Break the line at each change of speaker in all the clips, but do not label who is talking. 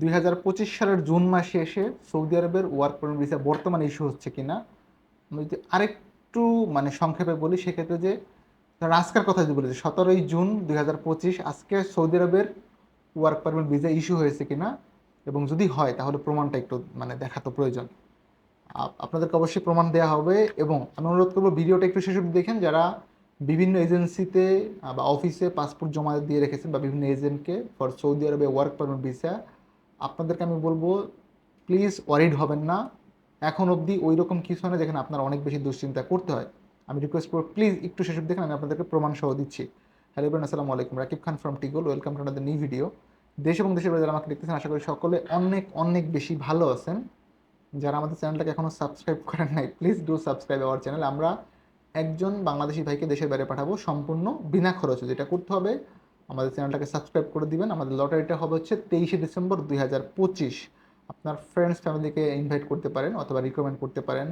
দুই হাজার পঁচিশ সালের জুন মাসে এসে সৌদি আরবের ওয়ার্ক পারমিট ভিসা বর্তমানে ইস্যু হচ্ছে কিনা, আমি যদি আরেকটু মানে সংক্ষেপে বলি, সেক্ষেত্রে যে আজকের কথা যদি বলি যে সতেরোই জুন দুই হাজার পঁচিশ আজকে সৌদি আরবের ওয়ার্ক পারমিট ভিসা ইস্যু হয়েছে কিনা, এবং যদি হয় তাহলে প্রমাণটা একটু মানে দেখা তো প্রয়োজন। আপ- আপনাদেরকে অবশ্যই প্রমাণ দেওয়া হবে, এবং আমি অনুরোধ করব ভিডিওটা একটু শেষ অবধি দেখেন, যারা বিভিন্ন এজেন্সিতে বা অফিসে পাসপোর্ট জমা দিয়ে রেখেছেন, বা বিভিন্ন এজেন্টকে ফর সৌদি আরবে ওয়ার্ক পারমিট ভিসা আপনাদেরকে আমি বলব প্লিজ ওয়ারিড হবেন না। এখন অবধি ওই রকম কিছু হয় না যেখানে আপনার অনেক বেশি দুশ্চিন্তা করতে হয়। আমি রিকোয়েস্ট করব প্লিজ একটু অবধি দেখেন আমি আপনাদেরকে প্রমাণ সহ দিচ্ছি। হ্যালো ইব্রান আসসালামু আলাইকুম। Rakib Khan from টিগোল welcome to another new video দেশ এবং দেশের যারা আমাকে দেখতেছেন, আশা করি সকলে অনেক অনেক বেশি ভালো আছেন। যারা আমাদের চ্যানেলটাকে এখনও সাবস্ক্রাইব করেন নাই please do subscribe our channel আমরা একজন বাংলাদেশি ভাইকে দেশের বাইরে পাঠাবো সম্পূর্ণ বিনা খরচে। যেটা করতে হবে আমাদের চ্যানেলটাকে সাবস্ক্রাইব করে দিবেন। আমাদের লটারিটা হবে হচ্ছে তেইশে ডিসেম্বর দুই হাজার পঁচিশ। আপনার ফ্রেন্ডস ফ্যামিলিকে ইনভাইট করতে পারেন অথবা রিকমেন্ড করতে পারেন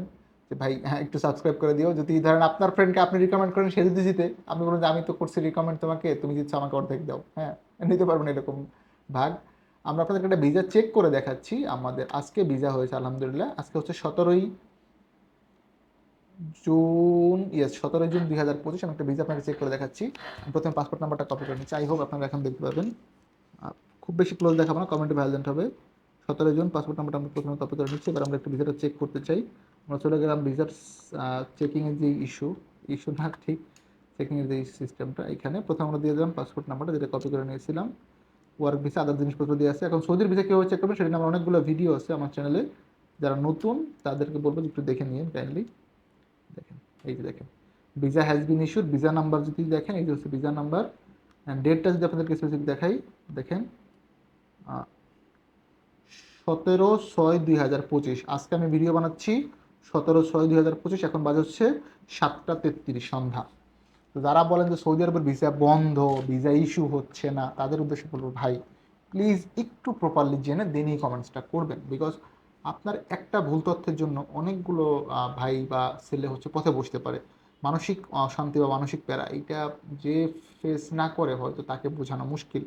যে, ভাই হ্যাঁ একটু সাবস্ক্রাইব করে দিও। যদি ধরেন আপনার ফ্রেন্ডকে আপনি রিকমেন্ড করেন, সে যদি জিতে, আপনি বলুন যে, আমি তো করছি রিকমেন্ড তোমাকে, তুমি দিচ্ছ আমাকে অর্ধেক দাও। হ্যাঁ নিতে পারবেন এরকম ভাগ। আমরা আপনাদেরকে একটা ভিসা চেক করে দেখাচ্ছি। আমাদের আজকে ভিসা হয়েছে, আলহামদুলিল্লাহ। আজকে হচ্ছে সতেরোই জুন ইয়েস সতেরোই জুন দুই হাজার পঁচিশ, আমি একটা ভিসা আপনাকে চেক করে দেখাচ্ছি। প্রথমে পাসপোর্ট নাম্বারটা কপি করে নিচ্ছি। আই হোপ আপনারা এখন দেখতে পাবেন খুব বেশি ক্লোজ দেখাবো না কমেন্টে ভ্যালেন্ট হবে। সতেরোই জুন পাসপোর্ট নাম্বারটা আমরা প্রথমে কপি করে নিচ্ছি। এবার আমরা একটু ভিসাটা চেক করতে চাই। আমরা চলে গেলাম ভিসার চেকিংয়ের যে ইস্যু ইস্যু না, ঠিক চেকিংয়ের যে সিস্টেমটা এখানে প্রথমে আমরা দিয়ে দিলাম পাসপোর্ট নাম্বারটা যেটা কপি করে নিয়েছিলাম। ওয়ার্ক ভিসা আদার জিনিসপত্র দিয়ে আছে। এখন সৌদির ভিসা কীভাবে চেক করবে সেটা আমার অনেকগুলো ভিডিও আছে আমার চ্যানেলে যারা নতুন, তাদেরকে বলব একটু দেখে নিন কাইন্ডলি দেখেন, এই যে দেখেন। Visa has been issued visa number যদি দেখেন, এই যে হচ্ছে ভিসা নাম্বার অ্যান্ড ডেটটা যদি আপনাদেরকে স্পেসিফিক দেখাই, দেখেন সতেরো ছয় দুই হাজার পঁচিশ। আজকে আমি ভিডিও বানাচ্ছি সতেরো ছয় দুই হাজার পঁচিশ, এখন বাজে হচ্ছে সাতটা তেত্রিশ সন্ধ্যা। তো যারা বলেন যে সৌদি আরবের ভিসা বন্ধ ভিসা ইস্যু হচ্ছে না, তাদের উদ্দেশ্যে বলব, ভাই প্লিজ একটু প্রপারলি জেনে, দেনই কমেন্টসটা করবেন বিকজ আপনার একটা ভুল তথ্যের জন্য অনেকগুলো ভাই বা ছেলে হচ্ছে পথে বসতে পারে। মানসিক অশান্তি বা মানসিক প্যারা এটা যে ফেস না করে হয়তো তাকে বোঝানো মুশকিল।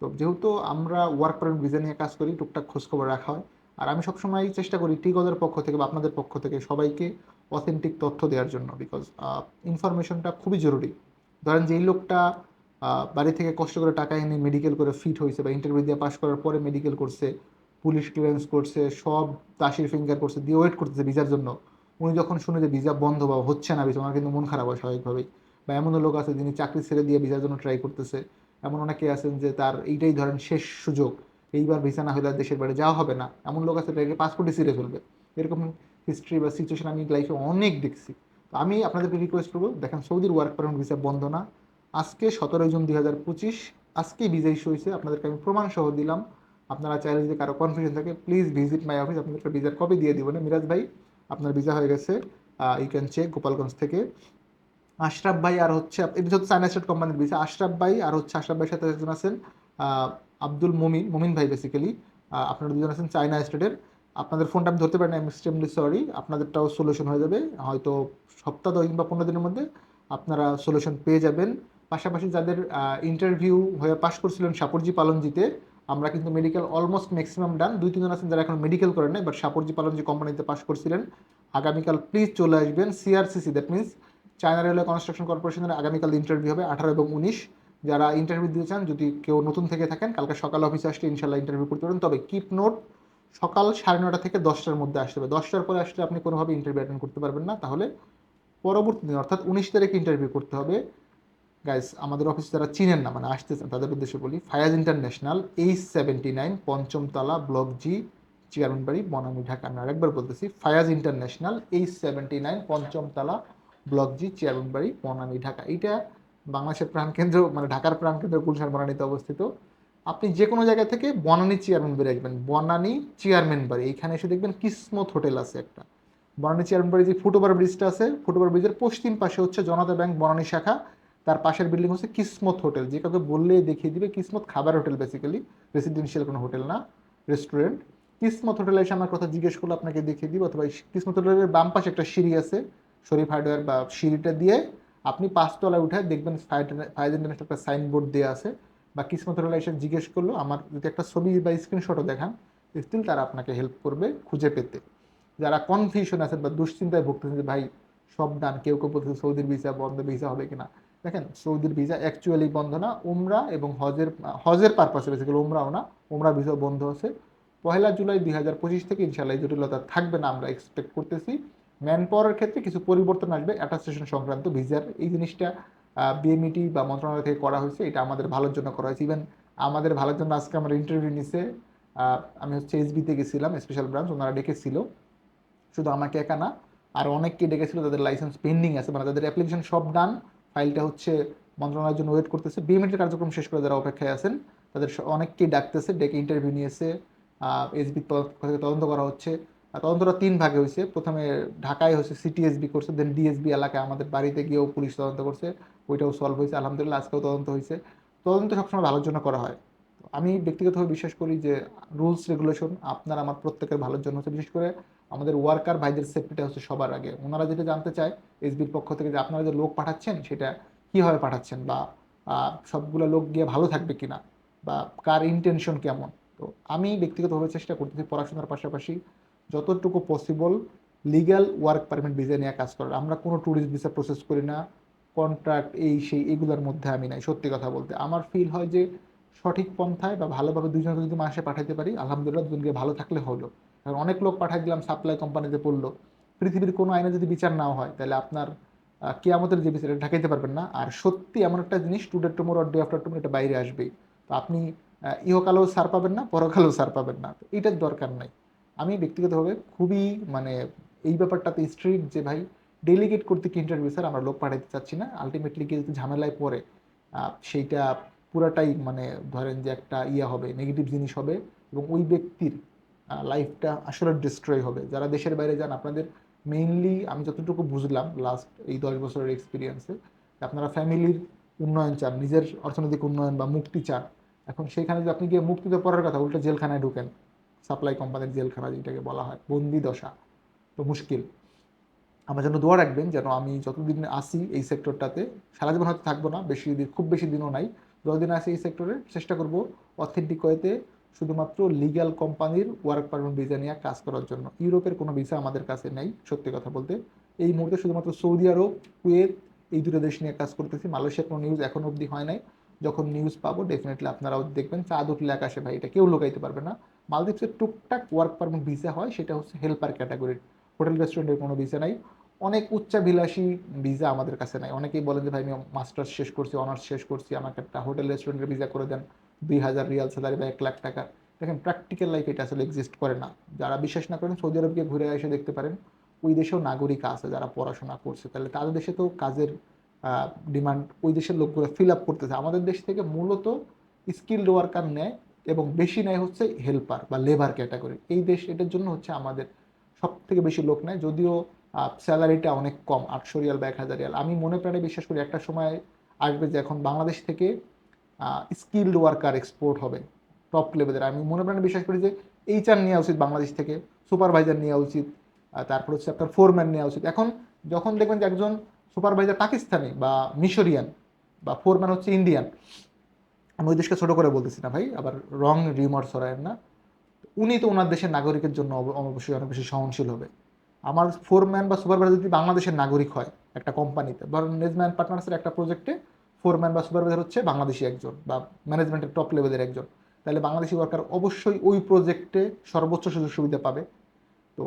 তো যেহেতু আমরা ওয়ার্ক পারমিট ভিসা নিয়ে কাজ করি, টুকটাক খোঁজখবর রাখা হয়। আর আমি সবসময় চেষ্টা করি টিগদের পক্ষ থেকে বা আপনাদের পক্ষ থেকে সবাইকে অথেন্টিক তথ্য দেওয়ার জন্য বিকজ ইনফরমেশনটা খুবই জরুরি। ধরেন যে এই লোকটা বাড়ি থেকে কষ্ট করে টাকা এনে মেডিকেল করে ফিট হয়েছে বা ইন্টারভিউ দিয়ে পাশ করার পরে মেডিকেল করছে পুলিশ ক্লিয়ারেন্স করছে, সব দাসির ফিঙ্গার করছে, দিয়ে ওয়েট করতেছে ভিসার জন্য। উনি যখন শুনে যে ভিসা বন্ধ বা হচ্ছে না, ভিসা ওনার কিন্তু মন খারাপ হয় স্বাভাবিকভাবেই। বা এমনও লোক আছে যিনি চাকরি ছেড়ে দিয়ে ভিসার জন্য ট্রাই করতেছে। এমন অনেকে আছেন যে তার এইটাই ধরেন শেষ সুযোগ। এইবার ভিসা না হলে আর দেশের বাইরে যাওয়া হবে না। এমন লোক আছে তাকে পাসপোর্টে ছিঁড়ে ফেলবে। এরকম হিস্ট্রি বা সিচুয়েশন আমি লাইফে অনেক দেখছি। তো আমি আপনাদেরকে রিকোয়েস্ট করব, দেখেন সৌদির ওয়ার্ক পারমিট ভিসা বন্ধ না। আজকে সতেরোই জুন দুই হাজার পঁচিশ, আজকেই ভিসা ইস্যু হয়েছে। আপনাদেরকে আমি প্রমাণ সহ দিলাম। আপনারা চাইলে যদি কারও কনফিউশন থাকে প্লিজ ভিজিট মাই অফিস আপনাদেরকে ভিসার কপি দিয়ে দিব না। মিরাজ ভাই, আপনার ভিসা হয়ে গেছে। ইউ ক্যান চেক গোপালগঞ্জ থেকে। আশরাফ ভাই আর হচ্ছে এটা হচ্ছে চায়না স্টেট কোম্পানির ভিসা আশরাফ ভাই আর হচ্ছে আশরাফ ভাইয়ের সাথে একজন আছেন আব্দুল মুমিন মুমিন ভাই বেসিক্যালি আপনারা দুজন আছেন চায়না স্টেটের আপনাদের ফোনটা আমি ধরতে পারি না এক্সট্রিমলি সরি আপনাদেরটাও সলিউশন হয়ে যাবে। হয়তো সপ্তাহ দশ কিংবা পনেরো দিনের মধ্যে আপনারা সলিউশন পেয়ে যাবেন। পাশাপাশি যাদের ইন্টারভিউ হয়ে পাশ করছিলেন সাপরজি পালনজিতে আমরা কিন্তু মেডিকেল অলমোস্ট ম্যাক্সিমাম ডান দুই, তিনজন আছেন যারা এখন মেডিকেল করেন নাই বাট সাপরজি পালন যে কোম্পানিতে পাশ করছিলেন। আগামীকাল প্লিজ চলে আসবেন CRCC that means China railway construction কর্পোরেশনের আগামীকাল ইন্টারভিউ হবে আঠারো এবং উনিশ। যারা ইন্টারভিউ দিতে চান, যদি কেউ নতুন থেকে থাকেন, কালকে সকাল অফিসে আসলে ইনশাল্লাহ ইন্টারভিউ করতে পারেন তবে কিপ নোট সকাল সাড়ে নটা থেকে দশটার মধ্যে আসতে হবে। দশটার পরে আসলে আপনি কোনোভাবে ইন্টারভিউ অ্যাটেন্ড করতে পারবেন না। তাহলে পরবর্তী দিন, অর্থাৎ উনিশ তারিখে ইন্টারভিউ করতে হবে। গাইস আমাদের অফিস যারা চিনেন না মানে আসতেছেন, তাদের উদ্দেশ্যে বলি Fayaz international H seventy nine পঞ্চমতলা, block G Chairmanbari Banani, Dhaka. আমি আরেকবার বলতেছি Fayaz international H seventy nine পঞ্চমতলা, block G Chairmanbari Banani, Dhaka. এইটা বাংলাদেশের প্রাণকেন্দ্র মানে ঢাকার প্রাণকেন্দ্র গুলশান বনানীতে অবস্থিত। আপনি যে কোনো জায়গা থেকে বনানী চেয়ারম্যান বাড়ি আসবেন। বনানী চেয়ারম্যান বাড়ি, এইখানে এসে দেখবেন কিসমত হোটেল আছে একটা। বনানী চেয়ারম্যান বাড়ি যে ফুটওভার ব্রিজটা আছে, ফুটওভার ব্রিজের পশ্চিম পাশে হচ্ছে জনতা ব্যাংক বনানী শাখা। তার পাশের বিল্ডিং হচ্ছে কিসমত হোটেল। যে কাউকে বললে দেখিয়ে দিবে, কিসমত খাবার হোটেল বেসিক্যালি রেসিডেন্সিয়াল কোনো হোটেল না রেস্টুরেন্ট কিসমত হোটেলে এসে আমার কথা জিজ্ঞেস করলে আপনাকে দেখিয়ে দিব, অথবা কিসমত হোটেলের বাম পাশে একটা সিঁড়ি আছে, শরীফ হার্ডওয়্যার বা সিঁড়িটা দিয়ে আপনি পাঁচতলায় উঠে দেখবেন ফায়ার ইন্টারন্যাশনাল একটা সাইনবোর্ড দেওয়া আছে। বা কিসমত এসে জিজ্ঞেস করল, আমার যদি একটা ছবি বা স্ক্রিনশটও দেখান স্টিল তারা আপনাকে হেল্প করবে খুঁজে পেতে। যারা কনফিউশন আছেন বা দুশ্চিন্তায় ভুগতেছেন যে, ভাই, সব ডান কেউ কেউ বলতেছে সৌদির ভিসা বন্ধ ভিসা হবে কিনা? দেখেন, সৌদির ভিসা অ্যাকচুয়ালি বন্ধ না, উমরা এবং হজের হজের পারপাসে বেসিক্যালি উমরাও না, উমরা ভিসা বন্ধ আছে। পয়লা জুলাই দুই হাজার পঁচিশ থেকে ইনশাল্লাহ জটিলতা থাকবে না, আমরা এক্সপেক্ট করতেছি। ম্যান পাওয়ারের ক্ষেত্রে কিছু পরিবর্তন আসবে অ্যাটাস্টেশন সংক্রান্ত ভিসার এই জিনিসটা বিএমইটি বা মন্ত্রণালয় থেকে করা হয়েছে, এটা আমাদের ভালোর জন্য করা হয়েছে। ইভেন আমাদের ভালোর জন্য আজকে আমার ইন্টারভিউ নিছে আমি হচ্ছে এসবিতে গেছিলাম স্পেশাল ব্রাঞ্চ ওনারা ডেকেছিল। শুধু আমাকে একা না, আর অনেককে ডেকেছিল, তাদের লাইসেন্স পেন্ডিং আছে মানে তাদের অ্যাপ্লিকেশন সব ডান ফাইলটা হচ্ছে মন্ত্রণালয়ের জন্য ওয়েট করতেছে। বিএমএটের কার্যক্রম শেষ করে যারা অপেক্ষায় আছেন, তাদের অনেককেই ডাকতেছে, ডেকে ইন্টারভিউ নিয়েছে এসবি থেকে তদন্ত করা হচ্ছে। তদন্তটা তিন ভাগে হয়েছে। প্রথমে ঢাকায় হচ্ছে সিটিএসবি করছে দেন ডিএসবি এলাকায় আমাদের বাড়িতে গিয়েও পুলিশ তদন্ত করছে। ওইটাও সলভ হয়েছে, আলহামদুলিল্লাহ আজকেও তদন্ত হয়েছে। তদন্ত সবসময় ভালোর জন্য করা হয়। আমি ব্যক্তিগতভাবে বিশ্বাস করি যে রুলস রেগুলেশন আপনার, আমার প্রত্যেকের ভালোর জন্য হচ্ছে। বিশেষ করে আমাদের ওয়ার্কার ভাইদের সেফটিটা হচ্ছে সবার আগে। ওনারা যেটা জানতে চায় এসবির পক্ষ থেকে যে আপনারা যে লোক পাঠাচ্ছেন, সেটা কীভাবে পাঠাচ্ছেন বা সবগুলো লোক গিয়ে ভালো থাকবে কিনা বা কার ইন্টেনশন কেমন? তো আমি ব্যক্তিগতভাবে চেষ্টা করতেছি পড়াশোনার পাশাপাশি যতটুকু possible legal work permit visa নিয়ে কাজ করার। আমরা কোনো ট্যুরিস্ট ভিসা প্রসেস করি না কন্ট্রাক্ট এই, সেই, এগুলোর মধ্যে আমি নাই, সত্যি কথা বলতে। আমার ফিল হয় যে সঠিক পন্থায় বা ভালোভাবে দুজনকে যদি মাসে পাঠাতে পারি, আলহামদুলিল্লাহ দুজনকে ভালো থাকলে হলো। কারণ অনেক লোক পাঠাই দিলাম সাপ্লাই কোম্পানিতে পড়ল। পৃথিবীর কোনো আইনে যদি বিচার নাও হয়, তাহলে আপনার কেয়ামতের যে বিচার, এটা ঢাকাইতে পারবেন না। আর সত্যি এমন একটা জিনিস today tomorrow day after tomorrow এটা বাইরে আসবেই। তো আপনি ইহকালেও সার পাবেন না, পরকালেও সার পাবেন না। তো এটার দরকার নাই। আমি ব্যক্তিগতভাবে খুবই মানে এই ব্যাপারটাতে স্ট্রিক্ট যে ভাই ডেলিগেট করতে কি ইন্টারভিউ স্যার আমরা লোক পাঠাইতে চাচ্ছি না। আলটিমেটলি কি যদি ঝামেলায় পড়ে সেইটা পুরাটাই মানে ধরেন যে একটা ইয়ে হবে নেগেটিভ জিনিস হবে। এবং ওই ব্যক্তির লাইফটা আসলে ডিস্ট্রয় হবে। যারা দেশের বাইরে যান, আপনাদের মেইনলি আমি যতটুকু বুঝলাম লাস্ট এই দশ বছরের এক্সপিরিয়েন্সে আপনারা ফ্যামিলির উন্নয়ন চান, নিজের অর্থনৈতিক উন্নয়ন বা মুক্তি চান, এখন সেইখানে যদি আপনি গিয়ে মুক্তিতে পড়ার কথা, উল্টো জেলখানায় ঢুকেন। সাপ্লাই কোম্পানির জেলখানা যেটাকে বলা হয়, বন্দি দশা। তো মুশকিল। আমার জন্য দোয়া রাখবেন যেন আমি যতদিন আসি এই সেক্টরটাতে সারা জীবন হয়তো থাকব না, বেশি দিন খুব বেশি দিনও নাই, যতদিন আসি এই সেক্টরে চেষ্টা করব অথেন্টিক ওয়েতে শুধুমাত্র লিগ্যাল কোম্পানির ওয়ার্ক পারমিট ভিসা নিয়ে কাজ করার জন্য। ইউরোপের কোনো ভিসা আমাদের কাছে নেই, সত্যি কথা বলতে। এই মুহূর্তে শুধুমাত্র সৌদি আরব, কুয়েত, এই দুটো দেশ নিয়ে কাজ করতেছি। মালয়েশিয়ার কোনো নিউজ এখন অবধি হয় নাই। যখন নিউজ পাবো ডেফিনেটলি আপনারাও দেখবেন। চাঁদ উঠলে আকাশে ভাই, এটা কেউ লোকাইতে পারবে না। মালদ্বীপসের টুকটাক ওয়ার্ক পারমিট ভিসা হয়, সেটা হচ্ছে হেল্পার ক্যাটাগরির হোটেল রেস্টুরেন্টের কোনো ভিসা নাই। অনেক উচ্চাভিলাষী ভিসা আমাদের কাছে নাই। অনেকেই বলেন যে, ভাই, আমি মাস্টার্স শেষ করছি অনার্স শেষ করছি। আমাকে একটা হোটেল রেস্টুরেন্টের ভিসা করে দেন। দুই হাজার রিয়াল স্যালারি বা এক লাখ টাকা। দেখেন প্র্যাকটিক্যাল লাইফ এটা আসলে এক্সিস্ট করে না। যারা বিশ্বাস না করেন সৌদি আরবকে ঘুরে এসে দেখতে পারেন, ওই দেশেও নাগরিক আছে যারা পড়াশোনা করছে। তাহলে তাদের দেশে তো কাজের ডিমান্ড ওই দেশের লোকগুলো ফিল আপ করতেছে। আমাদের দেশ থেকে মূলত স্কিল্ড ওয়ার্কার নেয় এবং বেশি নেয় হচ্ছে হেল্পার বা লেবার ক্যাটাগরি এই দেশ, এটার জন্য হচ্ছে আমাদের সব থেকে বেশি লোক নেয়। যদিও স্যালারিটা অনেক কম, আটশো রিয়াল বা এক হাজার রিয়াল। আমি মনে প্রাণে বিশ্বাস করি, একটা সময় আসবে যে এখন বাংলাদেশ থেকে স্কিল্ড ওয়ার্কার এক্সপোর্ট হবে টপ লেভেলের আমি মনে প্রাণে বিশ্বাস করি যে এইচআর নেওয়া উচিত বাংলাদেশ থেকে সুপারভাইজার নেওয়া উচিত তারপর হচ্ছে আপনার ফোরম্যান নেওয়া উচিত। এখন যখন দেখবেন যে একজন সুপারভাইজার পাকিস্তানি বা মিশরিয়ান বা ফোরম্যান হচ্ছে ইন্ডিয়ান আমি ওই দেশকে ছোটো করে বলতেছি না ভাই, আবার রং রিউমার সরায়েন না। উনি তো ওনার দেশের নাগরিকের জন্য অবশ্যই অনেক বেশি সহনশীল হবে। আমার ফোরম্যান বা সুপারভাইজার যদি বাংলাদেশের নাগরিক হয় একটা কোম্পানিতে ধরেন নেজম্যান পার্টনার্সের একটা প্রজেক্টে ফোরম্যান বা সুপারভাইজার হচ্ছে বাংলাদেশি একজন বা ম্যানেজমেন্টের টপ লেভেলের একজন। তাহলে বাংলাদেশি ওয়ার্কার অবশ্যই ওই প্রজেক্টে সর্বোচ্চ সুযোগ সুবিধা পাবে। তো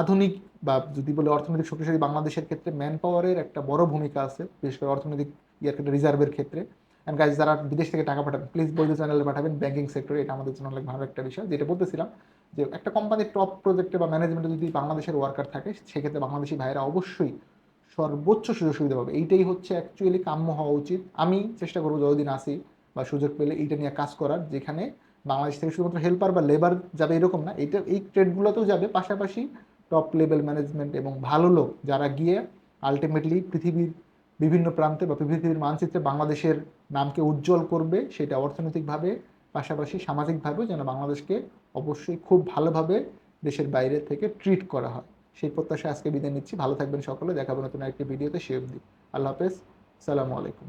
আধুনিক বা যদি বলে অর্থনৈতিক শক্তিশালী বাংলাদেশের ক্ষেত্রে ম্যান পাওয়ারের একটা বড় ভূমিকা আছে, বিশেষ করে অর্থনৈতিক ইয়ার ক্ষেত্রে রিজার্ভের ক্ষেত্রে। অ্যান্ড গাইজ যারা বিদেশ থেকে টাকা পাঠাবেন প্লিজ বৈধ চ্যানেলে পাঠাবেন ব্যাঙ্কিং সেক্টরে এটা আমাদের জন্য অনেক ভালো একটা বিষয়। যেটা বলতেছিলাম যে একটা কোম্পানির টপ প্রজেক্টে বা ম্যানেজমেন্টে যদি বাংলাদেশের ওয়ার্কার থাকে, সেক্ষেত্রে বাংলাদেশি ভাইরা অবশ্যই সর্বোচ্চ সুযোগ সুবিধা পাবে। এইটাই হচ্ছে অ্যাকচুয়ালি কাম্য হওয়া উচিত। আমি চেষ্টা করব যতদিন আসি বা সুযোগ পেলে এইটা নিয়ে কাজ করার, যেখানে বাংলাদেশ থেকে শুধুমাত্র হেল্পার বা লেবার যাবে এরকম না এটা এই ট্রেডগুলোতেও যাবে। পাশাপাশি টপ লেভেল ম্যানেজমেন্ট এবং ভালো লোক যারা গিয়ে আলটিমেটলি পৃথিবীর বিভিন্ন প্রান্তে বা পৃথিবীর মানচিত্রে বাংলাদেশের নামকে উজ্জ্বল করবে, সেটা অর্থনৈতিকভাবে, পাশাপাশি সামাজিকভাবেও যেন বাংলাদেশকে অবশ্যই খুব ভালোভাবে দেশের বাইরে থেকে ট্রিট করা হয়। সেই প্রত্যাশা আজকে বিদায় নিচ্ছি। ভালো থাকবেন সকলে। দেখাবো নতুন একটি ভিডিওতে। সে অবধি আল্লাহ হাফেজ। সালামু আলাইকুম।